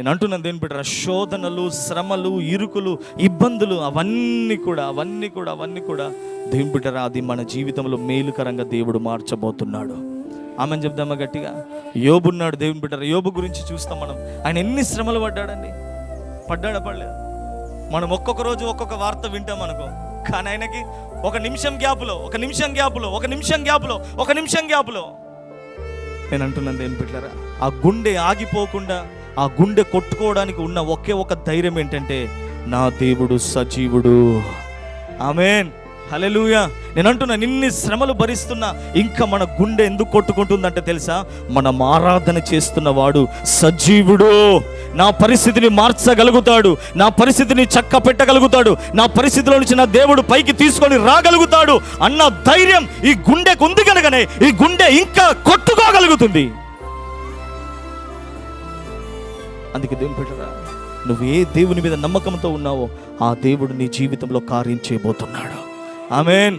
నేను అంటున్నాను దేని బిడ్డ శోధనలు శ్రమలు ఇరుకులు ఇబ్బందులు అవన్నీ కూడా అవన్నీ కూడా అవన్నీ కూడా దేని బిడ్డరా అది మన జీవితంలో మేలుకరంగా దేవుడు మార్చబోతున్నాడు. ఆమె చెప్దామా గట్టిగా? యోబున్నాడు దేవుని బిడ్డరా యోబు గురించి చూస్తాం మనం. ఆయన ఎన్ని శ్రమలు పడ్డాడండి? పడ్డాడా పడలేదు? మనం ఒక్కొక్క రోజు ఒక్కొక్క వార్త వింటాం అనుకో. కానీ ఆయనకి ఒక నిమిషం గ్యాప్లో ఒక నిమిషం గ్యాప్లో ఒక నిమిషం గ్యాప్లో ఒక నిమిషం గ్యాప్లో. నేను అంటున్నాను దేని బిడ్డరా ఆ గుండె ఆగిపోకుండా ఆ గుండె కొట్టుకోవడానికి ఉన్న ఒకే ఒక ధైర్యం ఏంటంటే నా దేవుడు సజీవుడు. ఆమెన్. హలెలుయా నేను అంటున్నా నిన్ని శ్రమలు భరిస్తున్నా ఇంకా మన గుండె ఎందుకు కొట్టుకుంటుందంటే తెలుసా? మనం ఆరాధన చేస్తున్న వాడు సజీవుడు. నా పరిస్థితిని మార్చగలుగుతాడు. నా పరిస్థితిని చక్క పెట్టగలుగుతాడు నా పరిస్థితిలో నుంచి నా దేవుడు పైకి తీసుకొని రాగలుగుతాడు అన్న ధైర్యం ఈ గుండెకు ఉంది కనుకనే ఈ గుండె ఇంకా కొట్టుకోగలుగుతుంది. అందుకే దేవుని పెట్టరా నువ్వు ఏ దేవుని మీద నమ్మకంతో ఉన్నావో ఆ దేవుడు నీ జీవితంలో కార్యం చేయబోతున్నాడు. ఆమెన్.